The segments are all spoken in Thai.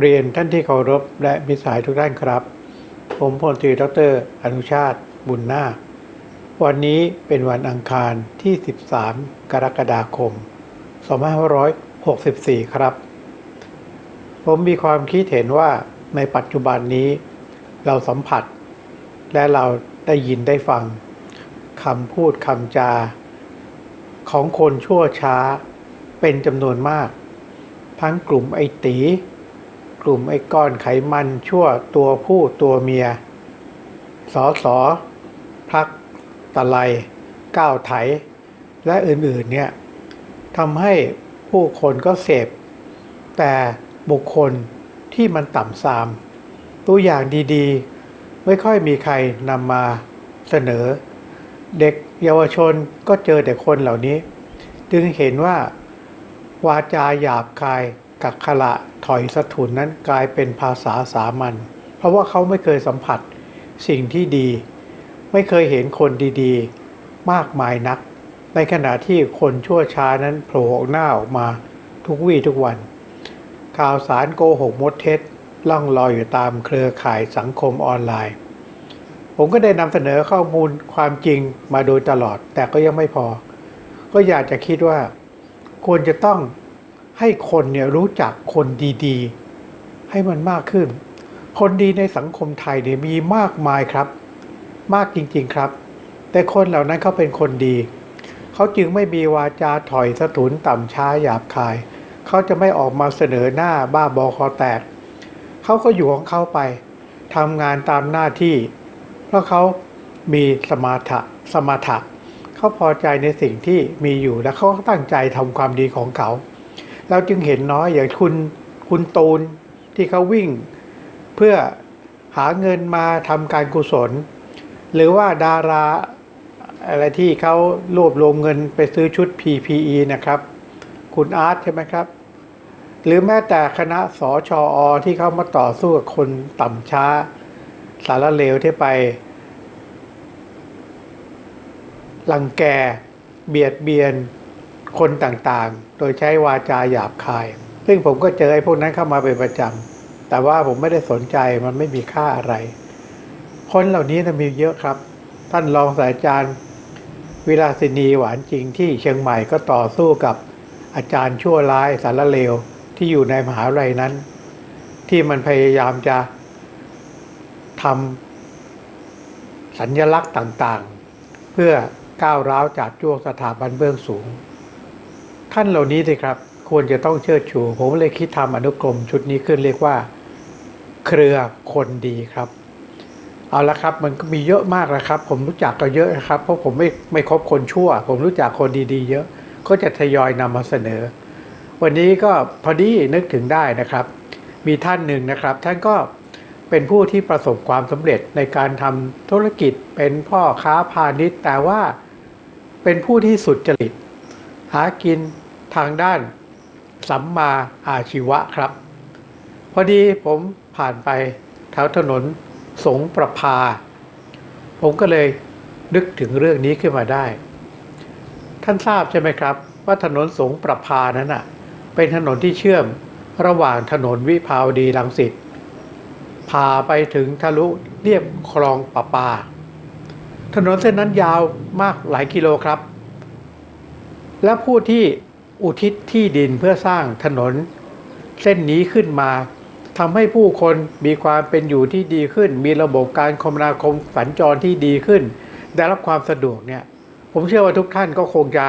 เรียนท่านที่เคารพและมิตรสายทุกท่านครับ ผมพลตรีดร อนุชาติ บุญนาควันนี้เป็นวันอังคารที่ 13 กรกฎาคม 2564 ครับ ผมมีความคิดเห็นว่าในปัจจุบันนี้ เราสัมผัส และเราได้ยินได้ฟังคำพูดคำจา ของคนชั่วช้าเป็นจำนวนมาก ทั้งกลุ่มไอตี กลุ่มไอ้ก้อนไขมันชั่วตัวผู้ตัวเมีย สอสอพักตะไลก้าวไถ และอื่นๆเนี่ยทำให้ผู้คนก็เสพ แต่บุคคลที่มันต่ำซาม ตัวอย่างดีๆ ไม่ค่อยมีใครนำมาเสนอ เด็กเยาวชนก็เจอแต่คนเหล่านี้ จึงเห็นว่าวาจาหยาบคายกักขละ ถอยสะทุนนั้นกลายเป็นภาษาสามัญเพราะว่าเขาไม่เคยสัมผัสสิ่งที่ดี ไม่เคยเห็นคนดีๆ มากมายนัก ในขณะที่คนชั่วช้านั้นโผล่หน้าออกมาทุกวี่ทุกวัน ข่าวสารโกหกมดเท็จล่องลอยอยู่ตามเครือข่ายสังคมออนไลน์ ผมก็ได้นำเสนอข้อมูลความจริงมาโดยตลอด แต่ก็ยังไม่พอ ก็อยากจะคิดว่า ควรจะต้อง ให้คนเนี่ยรู้จักคนดีๆ ให้มันมากขึ้น คนดีในสังคมไทยเนี่ยมีมากมายครับ มากจริงๆครับ แต่คนเหล่านั้นเขาเป็นคนดี เขาจึงไม่มีวาจาถอยสะทุนต่ำช้าหยาบคาย เขาจะไม่ออกมาเสนอหน้าบ้าบอคอแตก เขาก็อยู่ของเขาไปทำงานตามหน้าที่ เพราะเขามีสมาถะสมถะเขาพอใจในสิ่งที่มีอยู่และเขาตั้งใจทำความดีของเขา เราจึงเห็นน้อยอย่างคุณคุณตูนที่เขาวิ่ง เพื่อหาเงินมาทำการกุศล หรือว่าดาราอะไรที่เขารวบรวมเงินไปซื้อชุด PPE นะครับ คุณอาร์ตใช่ไหมครับ หรือแม้แต่คณะสอชออที่เขามาต่อสู้กับคนต่ำช้า สารเลวที่ไปลังแก เบียดเบียน คนต่างๆ โดยใช้วาจาหยาบคาย ซึ่งผมก็เจอไอ้พวกนั้นเข้ามาเป็นประจำ แต่ว่าผมไม่ได้สนใจมันไม่มีค่าอะไร คนเหล่านี้นะมีเยอะครับ ท่านรองศาสตราจารย์ วิลาสินีหวานจริงที่เชียงใหม่ก็ต่อสู้กับอาจารย์ชั่วร้ายสารเลวที่อยู่ในมหาลัยนั้น ที่มันพยายามจะทำสัญญลักษณ์ต่างๆ เพื่อก้าวร้าวจากจ้วงสถาบันเบื้องสูง ท่านเหล่านี้สิครับ ควรจะต้องเชิดชู ผมเลยคิดทำอนุกรมชุดนี้ขึ้นเรียกว่า เครือคนดีครับ เอาละครับมันก็มีเยอะมากนะครับ ผมรู้จักก็เยอะนะครับ เพราะผมไม่ไม่คบคนชั่ว ผมรู้จักคนดีๆ เยอะ ก็จะทยอยนำมาเสนอ วันนี้ก็พอดีนึกถึงได้นะครับ มีท่านหนึ่งนะครับ ท่านก็เป็นผู้ที่ประสบความสำเร็จในการทำธุรกิจเป็นพ่อค้าพาณิชย์ แต่ว่าเป็นผู้ที่สุดจริตหากิน ทางด้านสัมมาอาชีวะครับ พอดีผมผ่านไปแถวถนนสงประพา ผมก็เลยนึกถึงเรื่องนี้ขึ้นมาได้ ท่านทราบใช่ไหมครับ ว่าถนนสงประพานั้นอะ เป็นถนนที่เชื่อมระหว่างถนนวิภาวดีรังสิตพาไปถึงทะลุเรียบคลองประปา ถนนเส้นนั้นยาวมากหลายกิโลครับ และผู้ที่ อุทิศที่ดินเพื่อสร้างถนน เส้นนี้ขึ้นมาทำให้ผู้คนมีความเป็นอยู่ที่ดีขึ้น มีระบบการคมนาคมสัญจรที่ดีขึ้น ได้รับความสะดวกเนี่ย ผมเชื่อว่าทุกท่านก็คงจะ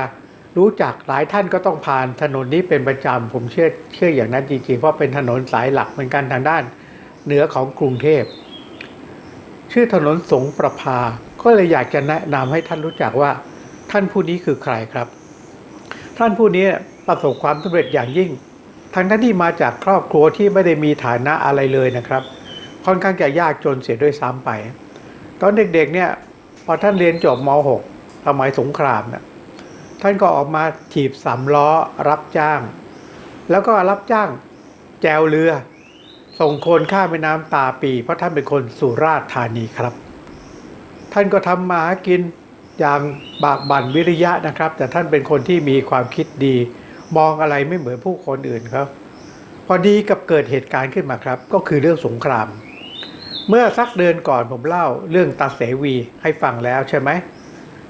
รู้จักหลายท่านก็ต้องผ่านถนนนี้เป็นประจำผมเชื่อเชื่ออย่างนั้นจริงๆเพราะเป็นถนนสายหลักเหมือนกันทางด้านเหนือของกรุงเทพ ชื่อถนนสงประพาก็เลยอยากจะแนะนำให้ท่านรู้จักว่า ท่านผู้นี้คือใครครับ ท่านผู้นี้ ประสบความสำเร็จอย่างยิ่ง ทั้งท่านที่มาจากครอบครัวที่ไม่ได้มีฐานะอะไรเลยนะครับ ค่อนข้างจะยากจนเสียด้วยซ้ำไป ตอนเด็กๆเนี่ยพอท่านเรียนจบม .6 สมัยสงครามเนี่ยท่านก็ออกมาถีบสามล้อรับจ้าง แล้วก็รับจ้างแจวเรือ ส่งคนข้ามแม่น้ำตาปี เพราะท่านเป็นคนสุราษฎร์ธานีครับ ท่านก็ทำมาหากินอย่างบากบั่นวิริยะนะครับ แต่ท่านเป็นคนที่มีความคิดดี มองอะไรไม่เหมือนผู้คนอื่นครับ พอดีกับเกิดเหตุการณ์ขึ้นมาครับ ก็คือเรื่องสงคราม เมื่อสักเดือนก่อนผมเล่าเรื่องตาเสวีให้ฟังแล้วใช่ไหม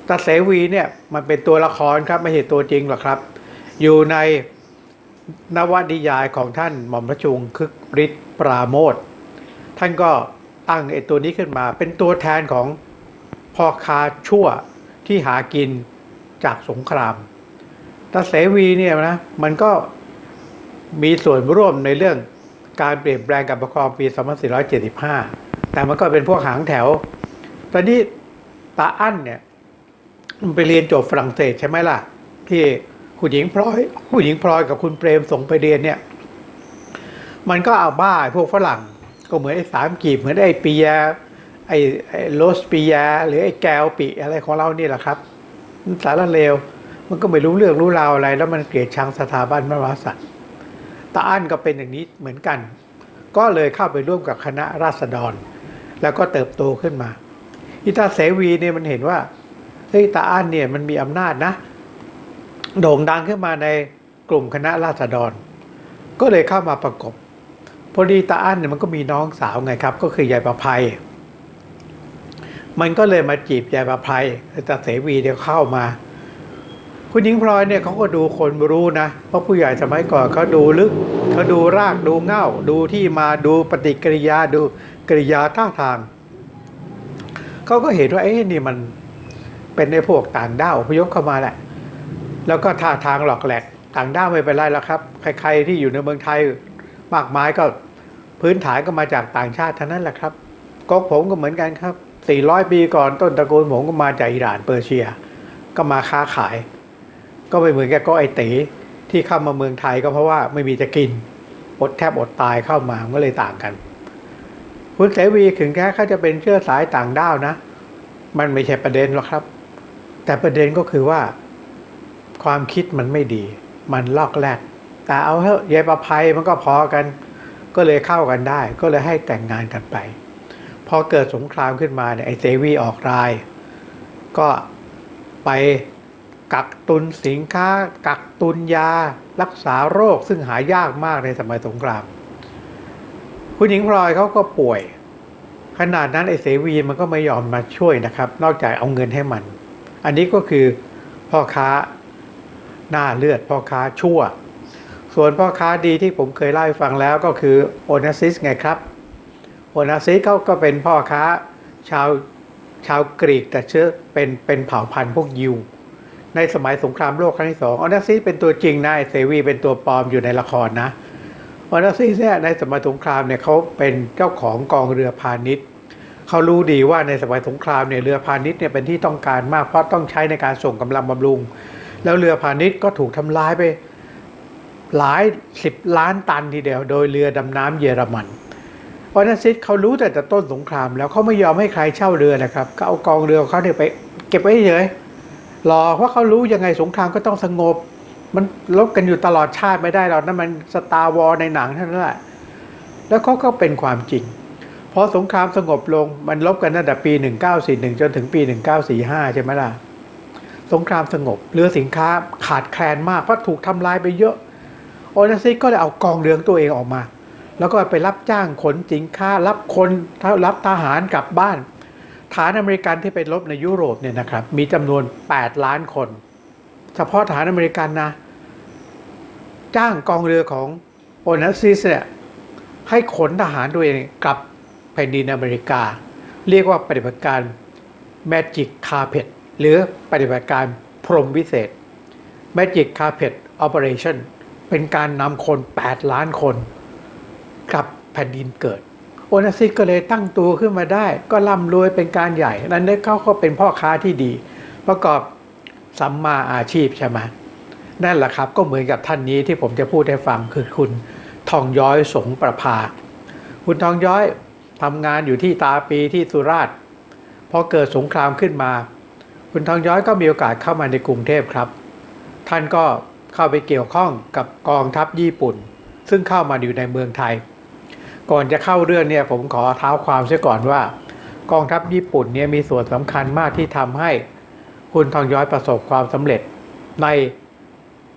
ตาเสวีเนี่ยมันเป็นตัวละครครับไม่ใช่ตัวจริงหรอกครับ อยู่ในนวนิยายของท่านหม่อมราชวงศ์คึกฤทธิ์ปราโมทท่านก็ตั้งไอ้ตัวนี้ขึ้นมา เป็นตัวแทนของพ่อค้าชั่วที่หากินจากสงคราม ตาเสวีเนี่ยนะมันก็มีส่วนร่วมในเรื่องการเปลี่ยนแปลงกับปกครองปี 2475 แต่มันก็เป็นพวกหางแถว ตอนนี้ตาอั้นเนี่ยมันไปเรียนจบฝรั่งเศสใช่ไหมล่ะ ที่คุณหญิงพลอยคุณหญิงพลอยกับคุณเปรมส่งไปเรียนเนี่ย มันก็เอาบ้าไอ้พวกฝรั่ง ก็เหมือนไอ้สามกีบเหมือนไอ้ปียาไอ้โรสปียา หรือไอ้แกวปีอะไรของเรานี่แหละครับสารเลว มันก็ไม่รู้เรื่องรู้ราวอะไร แล้วมันเกลียดชังสถาบันพระมหากษัตริย์ตาอั้นก็เป็นอย่างนี้เหมือนกัน ก็เลยเข้าไปร่วมกับคณะราษฎร แล้วก็เติบโตขึ้นมา อิตาเสวีเนี่ยมันเห็นว่าเฮ้ยตาอั้นเนี่ยมันมีอำนาจนะ โด่งดังขึ้นมาในกลุ่มคณะราษฎร ก็เลยเข้ามาประกบพอดีตาอั้นเนี่ยมันก็มีน้องสาวไงครับ ก็คือยายประภัย มันก็เลยมาจีบยายประภัยตาเสวีเดี๋ยวเข้ามา คุณหญิงพลอยเนี่ยเขาก็ดูคนรู้นะ เพราะผู้ใหญ่สมัยก่อนเขาดูลึกเขาดูรากดูเง่า ดูที่มาดูปฏิกิริยาดูกริยาท่าทางเขาก็เห็นว่าเอ๊ะนี่มันเป็นในพวกต่างด้าวพยพเข้ามาแหละแล้วก็ท่าทางหลอกแหลกต่างด้าวไม่เป็นไรแล้วครับ ใครๆที่อยู่ในเมืองไทยมากมายก็พื้นฐานก็มาจากต่างชาติทั้งนั้นแหละครับก๊กผมก็เหมือนกันครับ 400 ปีก่อนต้นตระกูลผมก็มาจากอิหร่านเปอร์เซีย ก็มาค้าขาย ก็ไม่เหมือนกับก็ไอตีที่เข้ามาเมืองไทยก็เพราะว่าไม่มีจะกินอดแทบอดตายเข้ามาก็เลยต่างกันคุณเสวีถึงแค่เขาจะเป็นเชื้อสายต่างด้าวนะ มันไม่ใช่ประเด็นหรอกครับ แต่ประเด็นก็คือว่า ความคิดมันไม่ดี มันลอกแรกแต่เอาเถอะยายประภัยมันก็พอกัน ก็เลยเข้ากันได้ ก็เลยให้แต่งงานกันไป พอเกิดสงครามขึ้นมาเนี่ยไอ้เสวีออกราย ก็ไป กักตุนสินค้า กักตุนยา รักษาโรคซึ่งหายากมากในสมัยสงคราม คุณหญิงพลอยเขาก็ป่วย ขนาดนั้นไอเสวีมันก็ไม่ยอมมาช่วยนะครับ นอกจากเอาเงินให้มัน อันนี้ก็คือพ่อค้าหน้าเลือดพ่อค้าชั่ว ส่วนพ่อค้าดีที่ผมเคยเล่าให้ฟังแล้วก็คือโอนาซิสไงครับโอนาซิสเขาก็เป็นพ่อค้าชาวชาวกรีกแต่เชื้อเป็นเป็นเผ่าพันธุ์พวกยิว ในสมัยสงครามโลกครั้งที่สองออนาซิสเป็นตัวจริงนะเซวีเป็นตัวปลอมอยู่ในละครนะออนาซิสเนี่ยในสมัยสงครามเนี่ยเขาเป็นเจ้าของกองเรือพาณิชย์เขารู้ดีว่าในสมัยสงครามเนี่ยเรือพาณิชย์เนี่ยเป็นที่ต้องการมากเพราะต้องใช้ในการส่งกำลังบำรุง แล้วเรือพาณิชย์ก็ถูกทำลายไปหลายสิบล้านตันทีเดียวโดยเรือดำน้ำเยอรมันออนาซิสเขารู้แต่แต่ต้นสงคราม แล้วเขาไม่ยอมให้ใครเช่าเรือนะครับก็เอากองเรือเขาเนี่ยไปเก็บไว้เฉย หรอเพราะเขารู้ยังไงสงครามก็ต้องสงบ มันลบกันอยู่ตลอดชาติไม่ได้หรอกนั่นมันสตาร์วอลในหนังเท่านั้นแหละแล้วเขาก็เป็นความจริงพอสงครามสงบลงมันลบกันตั้งแต่ปี 1941 จนถึงปี 1945 ใช่ไหมล่ะ สงครามสงบเรือสินค้าขาดแคลนมากเพราะถูกทำลายไปเยอะโอนาซิก็เลยเอากองเรือของตัวเองออกมา แล้วก็ไปรับจ้างขนสินค้า รับคนรับทหารกลับบ้าน ฐานอเมริกันที่ไปรบในยุโรปเนี่ยนะครับมีจำนวน 8 ล้านคน เฉพาะฐานอเมริกันนะ จ้างกองเรือของโอนาซิสเนี่ยให้ขนทหารตัวเองกลับแผ่นดินอเมริกา เรียกว่าปฏิบัติการ Magic Carpet หรือปฏิบัติการพรมวิเศษ Magic Carpet Operation เป็นการนำคน 8 ล้านคน กลับแผ่นดินเกิด โอนาซิสก็เลยตั้งตัวขึ้นมาได้ ก็ร่ำรวยเป็นการใหญ่ นั้นเนี่ยเขาก็เป็นพ่อค้าที่ดี ประกอบสัมมาอาชีพใช่ไหมนั่นแหละครับก็เหมือนกับท่านนี้ที่ผมจะพูดให้ฟังคือคุณทองย้อยสงประภา คุณทองย้อยทำงานอยู่ที่ตาปีที่สุราษฎร์พอเกิดสงครามขึ้นมา คุณทองย้อยก็มีโอกาสเข้ามาในกรุงเทพครับ ท่านก็เข้าไปเกี่ยวข้องกับกองทัพญี่ปุ่น ซึ่งเข้ามาอยู่ในเมืองไทย ก่อนจะเข้าเรื่องเนี่ยผมขอเท้าความเสียก่อนว่า กองทัพญี่ปุ่นเนี่ยมีส่วนสำคัญมากที่ทำให้คุณทองย้อยประสบความสำเร็จใน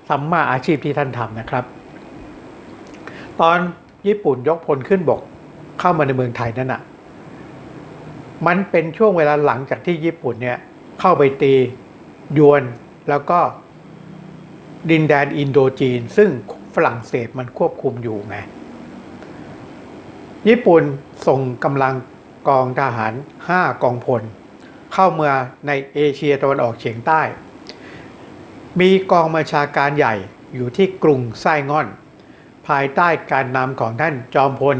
สัมมาอาชีพที่ท่านทำนะครับ ตอนญี่ปุ่นยกพลขึ้นบกเข้ามาในเมืองไทยนั่นน่ะมันเป็นช่วงเวลาหลังจากที่ญี่ปุ่นเนี่ยเข้าไปตียวนแล้วก็ดินแดนอินโดจีน ซึ่งฝรั่งเศสมันควบคุมอยู่ไง ญี่ปุ่นส่งกำลังกองทหาร 5 กองพล เข้าเมืองในเอเชียตะวันออกเฉียงใต้ มีกองบัญชาการใหญ่อยู่ที่กรุงไส้งอน ภายใต้การนำของท่านจอมพล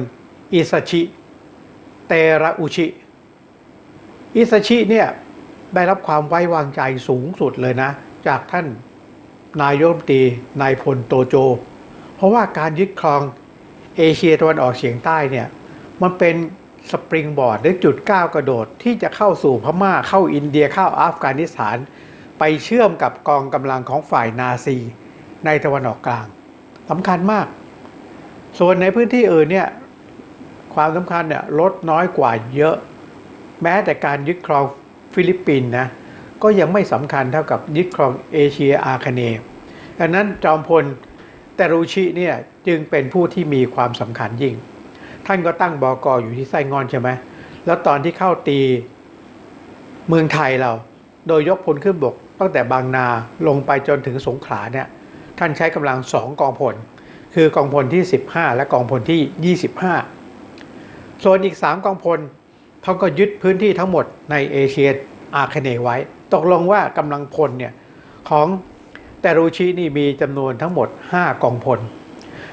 อิซาชิ เตระอุชิ อิซาชิเนี่ยได้รับความไว้วางใจสูงสุดเลยนะ จากท่านนายกรัฐมตีนายพลโตโจ เพราะว่าการยึดครองเอเชียตะวันออกเฉียงใต้เนี่ย มันเป็นสปริงบอร์ดหรือจุดก้าวกระโดดที่จะเข้าสู่พม่าเข้าอินเดียเข้าอัฟกานิสถาน ไปเชื่อมกับกองกำลังของฝ่ายนาซีในตะวันออกกลางสำคัญมาก ส่วนในพื้นที่อื่นเนี่ยความสำคัญเนี่ยลดน้อยกว่าเยอะ แม้แต่การยึดครองฟิลิปปินส์นะก็ยังไม่สำคัญเท่ากับยึดครองเอเชียอาคเนย์ดังนั้นจอมพลแต่รูชิเนี่ยจึงเป็นผู้ที่มีความสำคัญยิ่ง ท่านก็ตั้งบอกออยู่ที่ไส้งอนใช่ไหมแล้วตอนที่เข้าตีเมืองไทยเรา โดยยกพลขึ้นบก ตั้งแต่บางนาลงไปจนถึงสงขลาเนี่ยท่านใช้กำลังสองกองพล คือกองพลที่ 15 และกองพลที่ 25 ส่วนอีก 3 กองพลเขาก็ยึดพื้นที่ทั้งหมดในเอเชียอาคเนไว้ ตกลงว่ากำลังพลเนี่ยของแต่รูชินี่มีจำนวนทั้งหมด 5 กองพล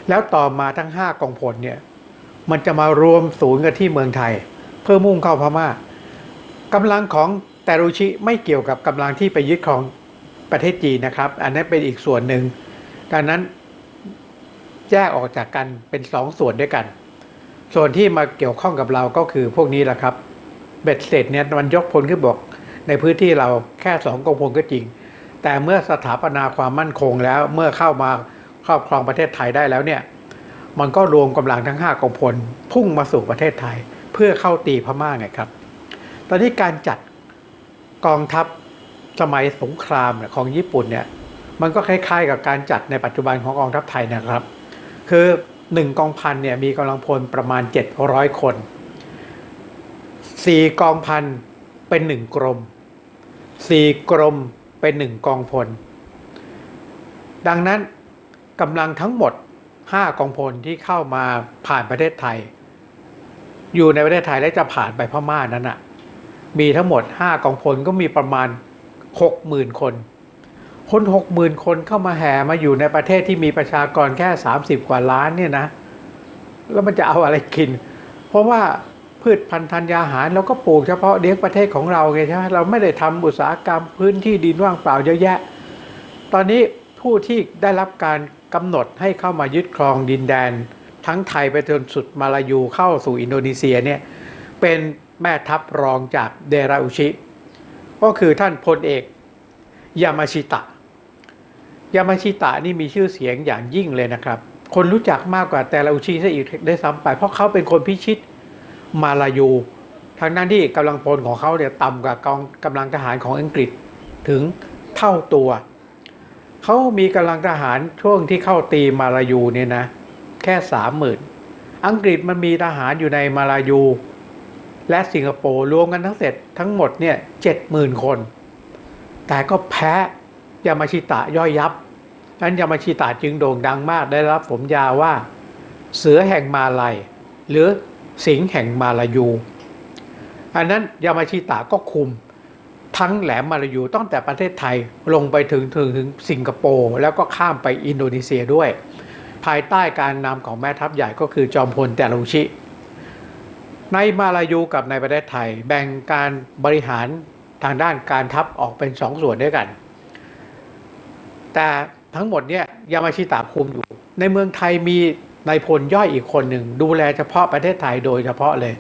แล้วต่อมาทั้ง 5 กองพลเนี่ย มันจะมารวมศูนย์กันที่เมืองไทย เพื่อมุ่งเข้าพม่ากำลังของแตรูชิไม่เกี่ยวกับกำลังที่ไปยึดของประเทศจีนนะครับ อันนั้นเป็นอีกส่วนหนึ่งดังนั้นแยกออกจากกันเป็นสองส่วนด้วยกัน ส่วนที่มาเกี่ยวข้องกับเราก็คือพวกนี้แหละครับ เบ็ดเสร็จเนี่ยมันยกพลขึ้นบอก ในพื้นที่เราแค่สองกองพลก็จริง แต่เมื่อสถาปนาความมั่นคงแล้วเมื่อเข้ามาครอบครองประเทศไทยได้แล้วเนี่ย มันก็รวมกำลังทั้ง5กองพลพุ่งมาสู่ประเทศไทย เพื่อเข้าตีพม่าไงครับ ตอนนี้การจัดกองทัพสมัยสงครามของญี่ปุ่นเนี่ยมันก็คล้าย ๆ กับการจัดในปัจจุบันของกองทัพไทยนะครับ คือหนึ่งกองพันเนี่ยมีกำลังพลประมาณ 700 คนสี่กองพันเป็นหนึ่งกรมสี่กรมเป็นหนึ่งกองพล ดังนั้นกำลังทั้งหมด 5กองพลที่เข้ามาผ่านประเทศไทย อยู่ในประเทศไทยและจะผ่านไปพม่านั้นอะมีทั้งหมด 5กองพลก็มีประมาณ 60,000 คน คน 60,000 คนเข้ามาแห่มาอยู่ในประเทศที่มีประชากรแค่ 30 กว่าล้านเนี่ยนะ แล้วมันจะเอาอะไรกิน เพราะว่าพืชพันธุ์ธัญญาหารเราก็ปลูกเฉพาะเลี้ยงประเทศของเราไงใช่ไหมเราไม่ได้ทำอุตสาหกรรมพื้นที่ดินว่างเปล่าเยอะแยะ ตอนนี้ผู้ที่ได้รับการ กำหนดให้เข้ามายึดครองดินแดน ทั้งไทยไปจนสุดมาลายูเข้าสู่อินโดนีเซียเนี่ยเป็นแม่ทัพรองจากเดราอุชิ ก็คือท่านพลเอกยามาชิตะ ยามาชิตะนี่มีชื่อเสียงอย่างยิ่งเลยนะครับ คนรู้จักมากกว่าแต่ละอุชิซะอีกได้ซ้ำไป เพราะเขาเป็นคนพิชิตมาลายูทางนั้นที่กำลังพลของเขาเนี่ยต่ำกว่ากองกำลังทหารของอังกฤษถึงเท่าตัว เขามีกำลังทหารช่วงที่เข้าตีมาลายูเนี่ยนะ แค่สามหมื่นอังกฤษมันมีทหารอยู่ในมาลายู และสิงคโปร์รวมกันทั้งเสร็จทั้งหมดเนี่ยเจ็ดหมื่นคน แต่ก็แพ้ยามาชิตะย่อยยับนั้นยามาชิตะจึงโด่งดังมากได้รับสมญาว่า เสือแห่งมาลัยหรือสิงห์แห่งมาลายู อันนั้นยามาชิตะก็คุม ทั้งแหลมมาลายูตั้งแต่ประเทศไทยลงไปถึงถึงถึงสิงคโปร์แล้วก็ข้ามไปอินโดนีเซียด้วย ภายใต้การนำของแม่ทัพใหญ่ก็คือจอมพลแต่ลุชิ ในมาลายูกับในประเทศไทย แบ่งการบริหารทางด้านการทัพออกเป็นสองส่วนด้วยกัน แต่ทั้งหมดเนี่ยยามาชิตะคุมอยู่ ในเมืองไทยมีนายพลย่อยอีกคนหนึ่ง ดูแลเฉพาะประเทศไทยโดยเฉพาะเลย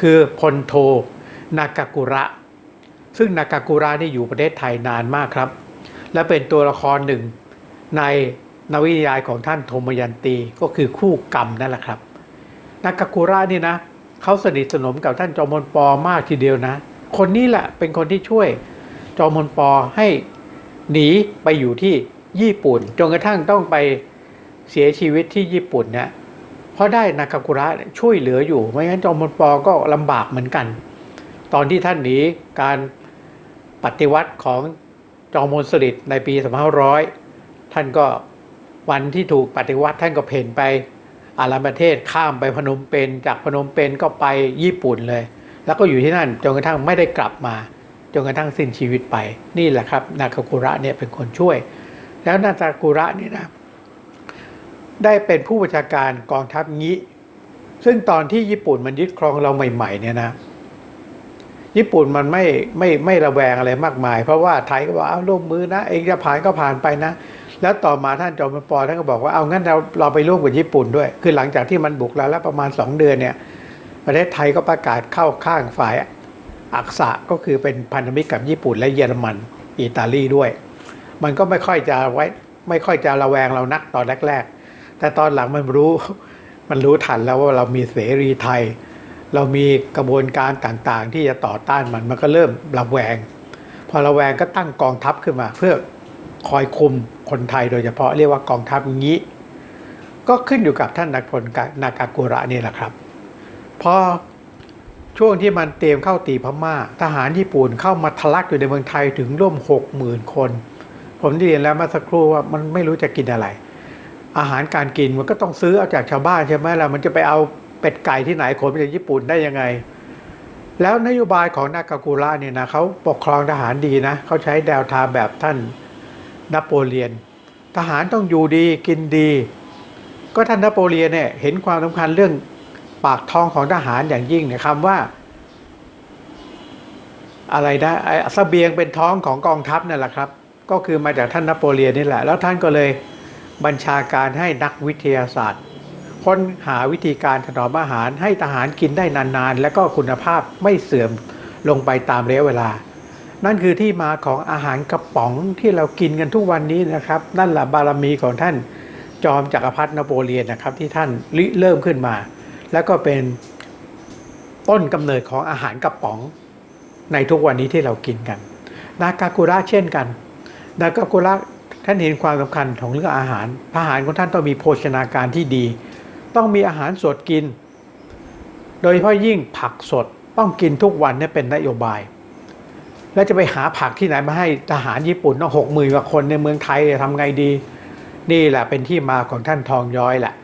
คือพลโทนากากุระ ซึ่งนากากุระนี่อยู่ประเทศไทยนานมากครับ และเป็นตัวละครหนึ่งในนวนิยายของท่านโทมยันตีก็คือคู่กรรมนั่นแหละครับนากากุระนี่นะเขาสนิทสนมกับท่านจอมพลปอมากทีเดียวนะ คนนี้แหละเป็นคนที่ช่วยจอมพลปอให้หนีไปอยู่ที่ญี่ปุ่นจนกระทั่งต้องไปเสียชีวิตที่ญี่ปุ่นเนี่ยเพราะได้นากากุระช่วยเหลืออยู่ไม่งั้นจอมพลปก็ลำบากเหมือนกัน ตอนที่ท่านหนีการ ปฏิวัติของจอมพลสฤษดิ์ในปี2500 ท่านก็วันที่ถูกปฏิวัติท่านก็เพ่นไปอารัมประเทศข้ามไปพนมเปญจากพนมเปญก็ไปญี่ปุ่นเลย แล้วก็อยู่ที่นั่นจนกระทั่งไม่ได้กลับมาจนกระทั่งสิ้นชีวิตไปนี่แหละครับนาคากุระเนี่ยเป็นคนช่วย แล้วนาคากุระเนี่ยนะได้เป็นผู้บัญชาการกองทัพงี้ ซึ่งตอนที่ญี่ปุ่นมันยึดครองเราใหม่ๆเนี่ยนะ ญี่ปุ่นมันไม่ไม่ไม่ระแวงอะไรมากมาย เพราะว่าไทยก็บอกเอาร่วมมือนะเองจะผ่านก็ผ่านไปนะ แล้วต่อมาท่านจอมพลปท่านก็บอกว่าเอางั้นเราเราไปร่วมกับญี่ปุ่นด้วย คือหลังจากที่มันบุกเราแล้วประมาณ 2 เดือนเนี่ยประเทศไทยก็ประกาศเข้าข้างฝ่ายอักษะก็คือเป็นพันธมิตรกับญี่ปุ่นและเยอรมันอิตาลีด้วย มันก็ไม่ค่อยจะไว้ไม่ค่อยจะระแวงเรานักตอนแรก ๆ แต่ตอนหลังมันรู้มันรู้ทันแล้วว่าเรามีเสรีไทย เรามีกระบวนการต่างๆ ที่จะต่อต้านมันมันก็เริ่มระแวง พอระแวงก็ตั้งกองทัพขึ้นมา เพื่อคอยคุมคนไทยโดยเฉพาะเรียกว่ากองทัพงี้ ก็ขึ้นอยู่กับท่านนักพลนากากุระนี่แหละครับพอช่วงที่มันเตรียมเข้าตีพม่า ทหารญี่ปุ่นเข้ามาทะลักอยู่ในเมืองไทยถึงร่วมหกหมื่นคน ผมเรียนแล้วเมื่อสักครู่ว่ามันไม่รู้จะกินอะไร อาหารการกินมันก็ต้องซื้อเอาจากชาวบ้านใช่ไหมล่ะมันจะไปเอา เป็ดไก่ที่ไหนขนมาจากญี่ปุ่นได้ยังไง แล้วนโยบายของนากากูระเนี่ยนะเขาปกครองทหารดีนะเขาใช้แนวทางแบบท่านนโปเลียน ทหารต้องอยู่ดีกินดี ก็ท่านนโปเลียนเนี่ยเห็นความสำคัญเรื่องปากท้องของทหารอย่างยิ่งเนี่ยคำว่า อะไรนะไอ้เสบียงเป็นท้องของกองทัพนั่นแหละครับ ก็คือมาจากท่านนโปเลียนนี่แหละ แล้วท่านก็เลยบัญชาการให้นักวิทยาศาสตร์ ค้นหาวิธีการถนอมอาหาร ให้ทหารกินได้นานๆ และก็คุณภาพไม่เสื่อมลงไปตามระยะเวลา นั่นคือที่มาของอาหารกระป๋องที่เรากินกันทุกวันนี้นะครับ นั่นแหละบารมีของท่านจอมจักรพรรดินโปเลียนนะครับที่ท่านริเริ่มขึ้นมา แล้วก็เป็นต้นกำเนิดของอาหารกระป๋องในทุกวันนี้ที่เรากินกันนากากุระเช่นกันนากากุระท่านเห็นความสำคัญของเรื่องอาหารอาหารของท่านต้องมีโภชนาการที่ดี ต้องมีอาหารสดกิน โดยเฉพาะยิ่งผักสดต้องกินทุกวันนี่เป็นนโยบาย แล้วจะไปหาผักที่ไหนมาให้ทหารญี่ปุ่นต้องหกหมื่นกว่าคนในเมืองไทยทำไงดี นี่แหละเป็นที่มาของท่านทองย้อยแหละ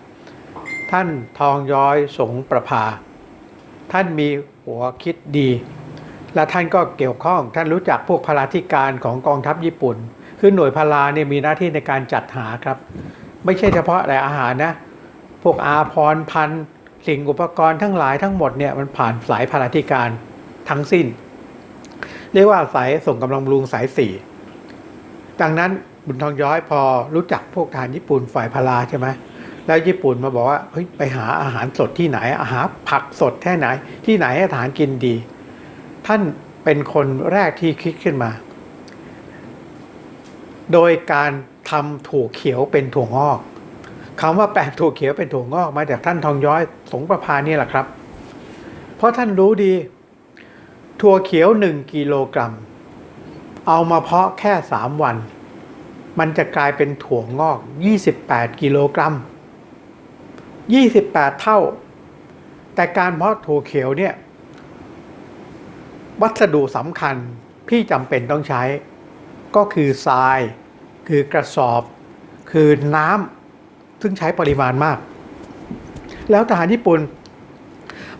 ท่านทองย้อยสงประภา ท่านมีหัวคิดดี และท่านก็เกี่ยวข้องท่านรู้จักพวกพลาธิการของกองทัพญี่ปุ่น คือหน่วยพลาเนี่ยมีหน้าที่ในการจัดหาครับ ไม่ใช่เฉพาะแต่อาหารนะ พวกอาพรพันสิ่งอุปกรณ์ทั้งหลายทั้งหมดเนี่ยมันผ่านสายพลาธิการทั้งสิ้น เรียกว่าสายส่งกำลังบำรุงสายสี่ดังนั้นบุญทองย้อยพอรู้จักพวกทหารญี่ปุ่นฝ่ายพลาใช่ไหมแล้วญี่ปุ่นมาบอกว่าเฮ้ยไปหาอาหารสดที่ไหน อาหารผักสดแค่ไหน ที่ไหนให้ทหารกินดี ท่านเป็นคนแรกที่คิดขึ้นมา โดยการทำถั่วเขียวเป็นถั่วงอก คำว่าแปลงถั่วเขียวเป็นถั่วงอกมาจากท่านทองย้อยสงประพานี่แหละครับ เพราะท่านรู้ดี ถั่วเขียวหนึ่งกิโลกรัม เอามาเพาะแค่สามวัน มันจะกลายเป็นถั่วงอก 28 กิโลกรัม 28 เท่า แต่การเพาะถั่วเขียวเนี่ย วัสดุสำคัญที่จำเป็นต้องใช้ ก็คือทราย คือกระสอบ คือน้ำ ซึ่งใช้ปริมาณมาก แล้วทหารญี่ปุ่น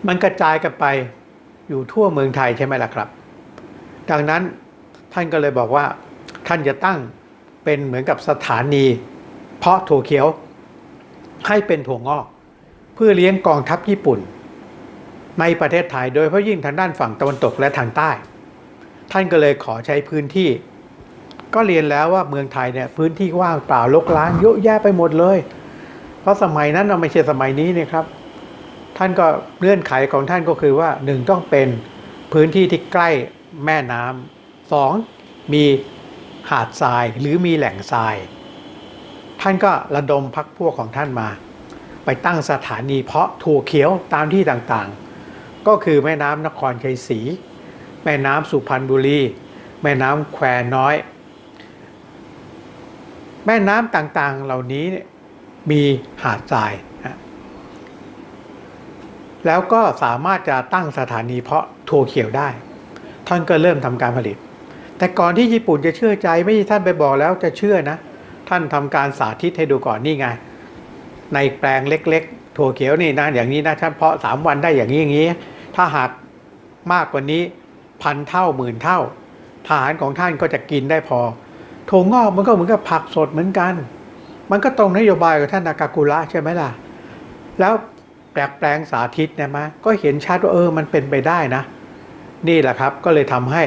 มันกระจายกันไปอยู่ทั่วเมืองไทยใช่ไหมล่ะครับ ดังนั้นท่านก็เลยบอกว่าท่านจะตั้งเป็นเหมือนกับสถานี เพาะถั่วเขียว ให้เป็นถั่วงอก เพื่อเลี้ยงกองทัพญี่ปุ่น ในประเทศไทยโดยเฉพาะยิ่งทางด้านฝั่งตะวันตกและทางใต้ ท่านก็เลยขอใช้พื้นที่ ก็เรียนแล้วว่าเมืองไทยเนี่ยพื้นที่ว่างเปล่าลกล้างเยอะแยะไปหมดเลย เพราะสมัยนั้นเราไม่ใช่สมัยนี้เนี่ยครับ ท่านก็เงื่อนไขของท่านก็คือว่าหนึ่งต้องเป็นพื้นที่ที่ใกล้แม่น้ำสองมีหาดทรายหรือมีแหล่งทราย ท่านก็ระดมพักพวกของท่านมา ไปตั้งสถานีเพาะถั่วเขียวตามที่ต่างๆ ก็คือแม่น้ำนครชัยศรีแม่น้ำสุพรรณบุรี แม่น้ำแควน้อย แม่น้ำต่างๆเหล่านี้เนี่ย มีหาดทราย แล้วก็สามารถจะตั้งสถานีเพาะถั่วเขียวได้ ท่านก็เริ่มทำการผลิต แต่ก่อนที่ญี่ปุ่นจะเชื่อใจไม่ใช่ท่านไปบอกแล้วจะเชื่อนะ ท่านทำการสาธิตให้ดูก่อนนี่ไง ในแปลงเล็กๆ ถั่วเขียวนี่นะอย่างนี้นะท่านเพาะสามวันได้อย่างนี้อย่างนี้ ถ้าหากมากกว่านี้พันเท่าหมื่นเท่าทหารของท่านก็จะกินได้พอถั่วงอกมันก็เหมือนกับผักสดเหมือนกัน มันก็ตรงนโยบายกับท่านนากากุระใช่ไหมล่ะ แล้วแปลงแปลงสาธิตเนะมะก็เห็นชัดว่าเออมันเป็นไปได้นะ นี่แหละครับก็เลยทำให้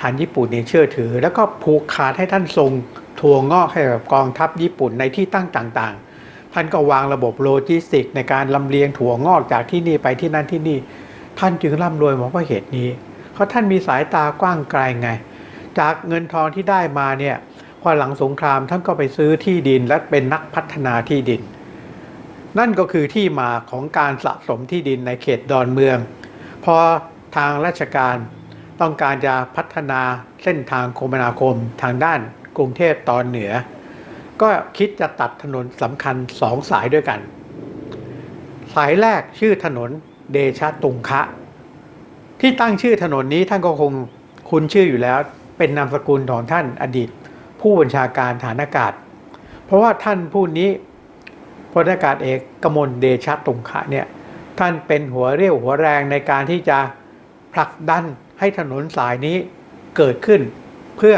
ทานญี่ปุ่นเนี่ยเชื่อถือ แล้วก็ผูกขาดให้ท่านทรงถั่วงอกให้กับกองทัพญี่ปุ่นในที่ตั้งต่างๆ ท่านก็วางระบบโลจิสติก ในการลำเลียงถั่วงอกจากที่นี่ไปที่นั่นที่นี่ ท่านจึงร่ำรวยมาเพราะเหตุนี้ เพราะท่านมีสายตากว้างไกลไง จากเงินทองที่ได้มาเนี่ย อหลังสงครามท่านก็ไปซื้อที่ดินและเป็นนักพัฒนาที่ดิน นั่นก็คือที่มาของการสะสมที่ดินในเขตดอนเมือง พอทางราชการต้องการจะพัฒนาเส้นทางคมนาคมทางด้านกรุงเทพตอนเหนือ ก็คิดจะตัดถนนสำคัญสองสายด้วยกัน สายแรกชื่อถนนเดชะตุงคะ ที่ตั้งชื่อถนนนี้ท่านก็คงคุ้นชื่ออยู่แล้ว เป็นนามสกุลของท่านอดีต ผู้บัญชาการฐานอากาศ เพราะว่าท่านผู้นี้พลอากาศเอกกมลเดชะตุงคะเนี่ยท่านเป็นหัวเรี่ยวหัวแรงในการที่จะผลักดันให้ถนนสายนี้เกิดขึ้น เพื่อ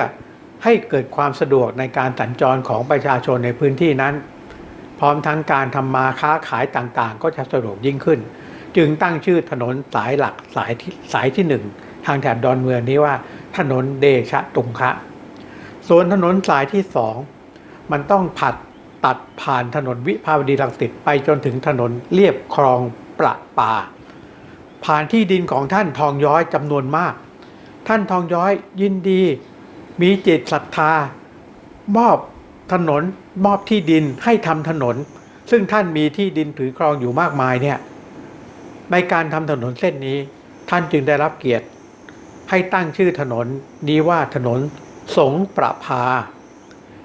ให้เกิดความสะดวกในการสัญจรของประชาชนในพื้นที่นั้น พร้อมทั้งการทำมาค้าขายต่างๆ ก็จะสะดวกยิ่งขึ้น จึงตั้งชื่อถนนสายหลักสายที่สายที่หนึ่งทางแถบดอนเมืองนี้ว่าถนนเดชะตุงคะ ส่วนถนนสายที่สองมันต้องผัดตัดผ่านถนนวิภาวดีรังสิตไปจนถึงถนนเลียบคลองประปา ผ่านที่ดินของท่านทองย้อยจำนวนมาก ท่านทองย้อยยินดี มีจิตศรัทธา มอบถนนมอบที่ดินให้ทำถนน ซึ่งท่านมีที่ดินถือครองอยู่มากมายเนี่ยในการทำถนนเส้นนี้ ท่านจึงได้รับเกียรติ ให้ตั้งชื่อถนนนี้ว่าถนน สงประพา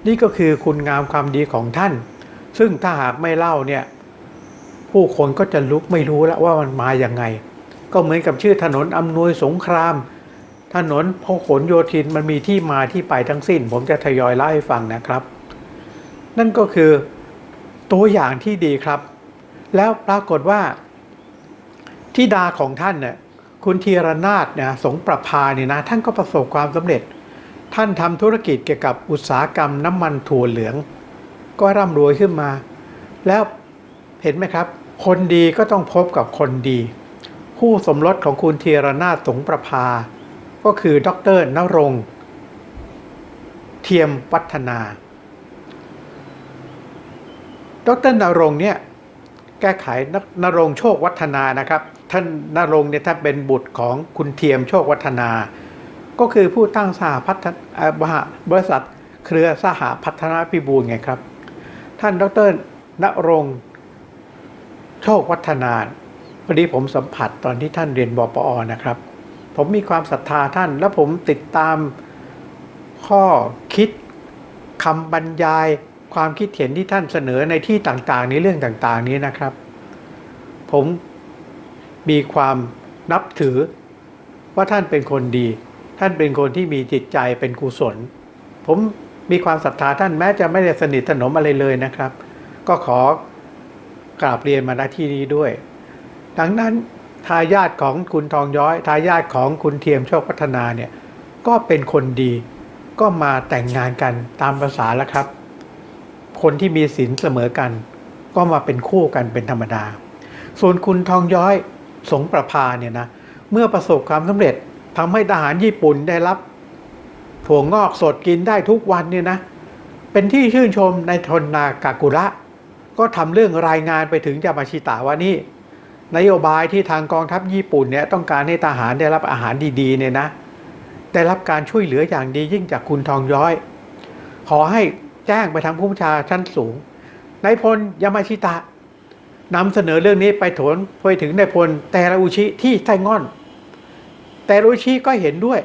นี่ก็คือคุณงามความดีของท่าน ซึ่งถ้าหากไม่เล่าเนี่ย ผู้คนก็จะลุกไม่รู้แล้วว่ามันมาอย่างไง ก็เหมือนกับชื่อถนนอำนวยสงคราม ถนนพหลโยธินมันมีที่มาที่ไปทั้งสิ้น ผมจะทยอยเล่าให้ฟังนะครับ นั่นก็คือตัวอย่างที่ดีครับ แล้วปรากฏว่าที่ดาของท่านเนี่ยคุณธีรนาถเนี่ยสงประพาเนี่ยนะ ท่านก็ประสบความสำเร็จ ท่านทำธุรกิจเกี่ยวกับอุตสาหกรรมน้ำมันถั่วเหลือง ก็ร่ำรวยขึ้นมา แล้วเห็นไหมครับ คนดีก็ต้องพบกับคนดี คู่สมรสของคุณธียรนาสงประพาก็คือดรนรงเทียมวัฒนา ดรนรงเนี่ยแก้ไขนนรงโชควัฒนานะครับ ท่านนรงเนี่ยท่านเป็นบุตรของคุณเทียมโชควัฒนา ก็คือผู้ตั้งสหพัฒนบริษัท เครือสหพัฒนาพิบูลไงครับ ท่านดรนรงค์โชควัฒนาพอดีผมสัมผัสตอนที่ท่านเรียนบปอนะครับ ผมมีความศรัทธาท่าน และผมติดตามข้อคิดคำบรรยายความคิดเห็นที่ท่านเสนอในที่ต่างๆ ในเรื่องต่างๆ นี้นะครับ ผมมีความนับถือว่าท่านเป็นคนดี ท่านเป็นคนที่มีจิตใจเป็นกุศล ผมมีความศรัทธาท่านแม้จะไม่ได้สนิทสนมอะไรเลยนะครับ ก็ขอกราบเรียนมาณที่นี้ด้วย ดังนั้นทายาทของคุณทองย้อยทายาทของคุณเทียมโชคพัฒนาเนี่ยก็เป็นคนดี ก็มาแต่งงานกันตามภาษาแล้วครับ คนที่มีศีลเสมอกัน ก็มาเป็นคู่กันเป็นธรรมดา ส่วนคุณทองย้อยสงประพาเนี่ยนะเมื่อประสบความสำเร็จ ทำให้ทหารญี่ปุ่นได้รับถั่วงอกสดกินได้ทุกวันเนี่ยนะ เป็นที่ชื่นชมในทนนากากุระ ก็ทำเรื่องรายงานไปถึงยามาชิตะว่านี่นโยบายที่ทางกองทัพญี่ปุ่นเนี่ยต้องการให้ทหารได้รับอาหารดีๆเนี่ยนะ ได้รับการช่วยเหลืออย่างดียิ่งจากคุณทองย้อย ขอให้แจ้งไปทางผู้บัญชาชั้นสูงนายพลยามาชิตะนำเสนอเรื่องนี้ไปถนไปถึงนายพลแตราอุชิที่ไทง่อน แต่รุชิก็เห็นด้วย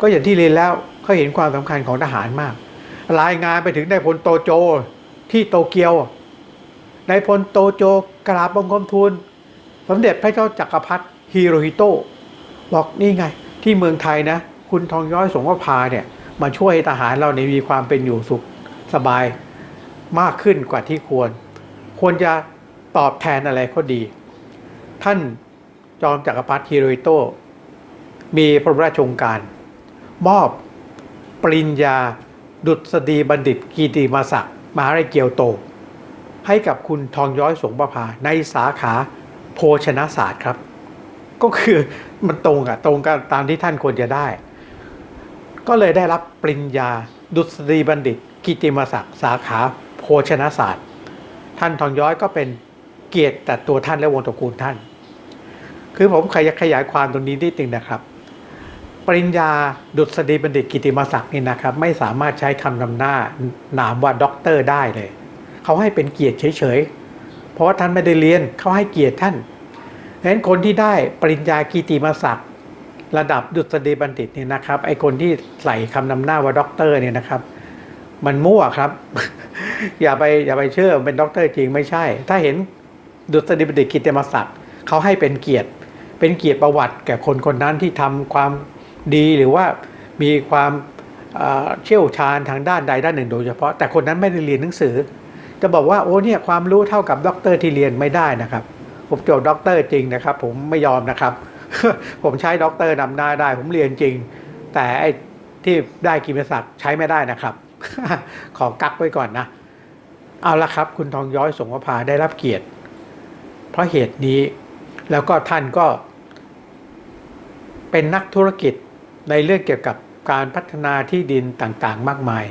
ก็อย่างที่เรียนแล้วเขาเห็นความสำคัญของทหารมาก รายงานไปถึงนายพลโตโจที่โตเกียวนายพลโตโจกราบบังคมทูลสมเด็จพระเจ้าจักรพรรดิฮิโรฮิโตะบอกนี่ไง ที่เมืองไทยนะ คุณทองย้อยสงวภาเนี่ย มาช่วยทหารเราในมีความเป็นอยู่สุขสบายมากขึ้นกว่าที่ควร ควรจะตอบแทนอะไรเขาดี ท่านจอมจักรพรรดิฮิโรฮิโตะ มีพระราชองการ มอบปริญญา ดุษฎีบัณฑิตกีติมาศักดิ์มหาวิทยาลัยเกียวโต ให้กับคุณทองย้อยสงประภาในสาขาโภชนศาสตร์ครับ ก็คือมันตรงอะตรงกันตามที่ท่านควรจะได้ ก็เลยได้รับปริญญาดุษฎีบัณฑิตกิติมศักดิ์สาขาโภชนศาสตร์ ท่านทองย้อยก็เป็นเกียรติแต่ตัวท่านและวงตระกูลท่าน คือผมขยายขยายความตรงนี้นิดนึงนะครับ ปริญญาดุษฎีบัณฑิตกิติมศักดิ์นี่นะครับไม่สามารถใช้คำนำหน้านามว่าด็อกเตอร์ได้เลย เขาให้เป็นเกียรติเฉยๆ เพราะว่าท่านไม่ได้เรียนเขาให้เกียรติท่านดังนั้นคนที่ได้ปริญญากิติมศักดิ์ระดับดุษฎีบัณฑิตเนี่ยนะครับไอคนที่ใส่คำนำหน้าว่าด็อกเตอร์เนี่ยนะครับ มันมั่วครับ อย่าไปอย่าไปเชื่อเป็นด็อกเตอร์จริงไม่ใช่ ถ้าเห็นดุษฎีบัณฑิตกิติมศักดิ์เขาให้เป็นเกียรติ เป็นเกียรติประวัติแก่คนคนนั้นที่ทำความ ดีหรือว่ามีความเชี่ยวชาญทางด้านใดด้านหนึ่งโดยเฉพาะ แต่คนนั้นไม่ได้เรียนหนังสือ จะบอกว่าโอ้เนี่ยความรู้เท่ากับด็อกเตอร์ที่เรียนไม่ได้นะครับ ผมจบด็อกเตอร์จริงนะครับ ผมไม่ยอมนะครับ ผมใช้ด็อกเตอร์นำหน้าได้ ผมเรียนจริง แต่ไอ้ที่ได้กิมศักดิ์ใช้ไม่ได้นะครับ ขอกักไว้ก่อนนะ เอาละครับ คุณทองย้อยสงวภาได้รับเกียรติ เพราะเหตุนี้แล้วก็ท่านก็เป็นนักธุรกิจ ในเรื่องเกี่ยวกับการพัฒนาที่ดินต่างๆ มากมาย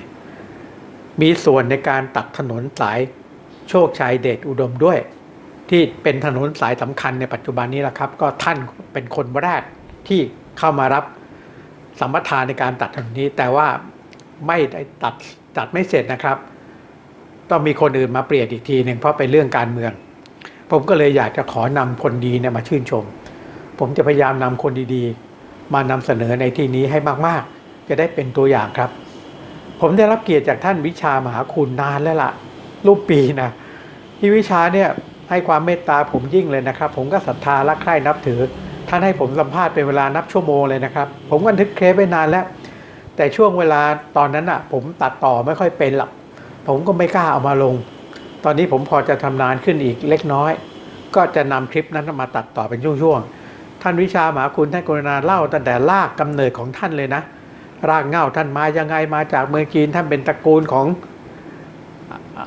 มีส่วนในการตัดถนนสายโชคชัยเดชอุดมด้วย ที่เป็นถนนสายสำคัญในปัจจุบันนี้แหละครับ ก็ท่านเป็นคนแรกที่เข้ามารับสัมปทานในการตัดถนนนี้ แต่ว่าไม่ได้ตัดตัดไม่เสร็จนะครับ ต้องมีคนอื่นมาเปลี่ยนอีกทีหนึ่งเพราะเป็นเรื่องการเมือง ผมก็เลยอยากจะขอนำคนดีเนี่ยมาชื่นชม ผมจะพยายามนำคนดีๆ มานำเสนอในที่นี้ให้มากๆ จะได้เป็นตัวอย่างครับ ผมได้รับเกียรติจากท่านวิชามหาคุณนานแล้วล่ะ รูปปีนะที่วิชาเนี่ยให้ความเมตตาผมยิ่งเลยนะครับ ผมก็ศรัทธาและใคร่นับถือ ท่านให้ผมสัมภาษณ์เป็นเวลานับชั่วโมงเลยนะครับ ผมก็ทึกเคสไปนานแล้ว แต่ช่วงเวลาตอนนั้นอะ ผมตัดต่อไม่ค่อยเป็นหรอกผมก็ไม่กล้าเอามาลง ตอนนี้ผมพอจะทำนานขึ้นอีกเล็กน้อย ก็จะนำคลิปนั้นมาตัดต่อเป็นช่วงๆ ท่านวิชาหมาคุณท่านกรุณาเล่าตั้งแต่รากกำเนิดของท่านเลยนะ รากเงาท่านมายังไงมาจากเมืองจีนท่านเป็นตระกูลของอะอะ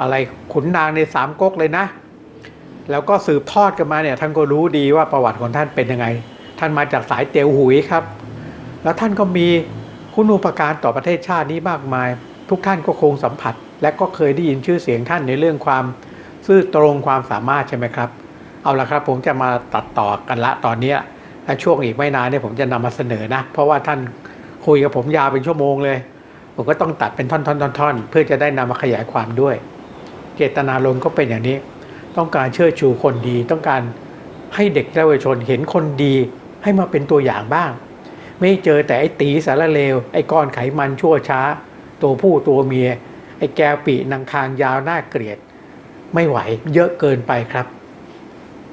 อะไรขุนนางในสามก๊กเลยนะ แล้วก็สืบทอดกันมาเนี่ยท่านก็รู้ดีว่าประวัติของท่านเป็นยังไง ท่านมาจากสายเตียวหุยครับ แล้วท่านก็มีคุณูปการต่อประเทศชาตินี้มากมาย ทุกท่านก็คงสัมผัส และก็เคยได้ยินชื่อเสียงท่านในเรื่องความซื่อตรงความสามารถใช่ไหมครับ เอาละครับผมจะมาตัดต่อกันละตอนนี้และช่วงอีกไม่นานเนี่ยผมจะนำมาเสนอนะ เพราะว่าท่านคุยกับผมยาวเป็นชั่วโมงเลย ผมก็ต้องตัดเป็นท่อนๆๆ เพื่อจะได้นำมาขยายความด้วย เจตนารมณ์ก็เป็นอย่างนี้ ต้องการเชิดชูคนดี ต้องการให้เด็กและเยาวชนเห็นคนดีให้มาเป็นตัวอย่างบ้าง ไม่เจอแต่ไอ้ตีสารเลวไอ้ก้อนไขมันชั่วช้า ตัวผู้ตัวเมีย ไอ้แกวปีนังคางยาวหน้าเกลียด ไม่ไหวเยอะเกินไปครับ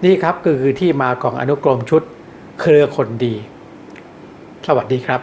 นี่ครับก็คือที่มาของอนุกรมชุดเครือคนดี สวัสดีครับ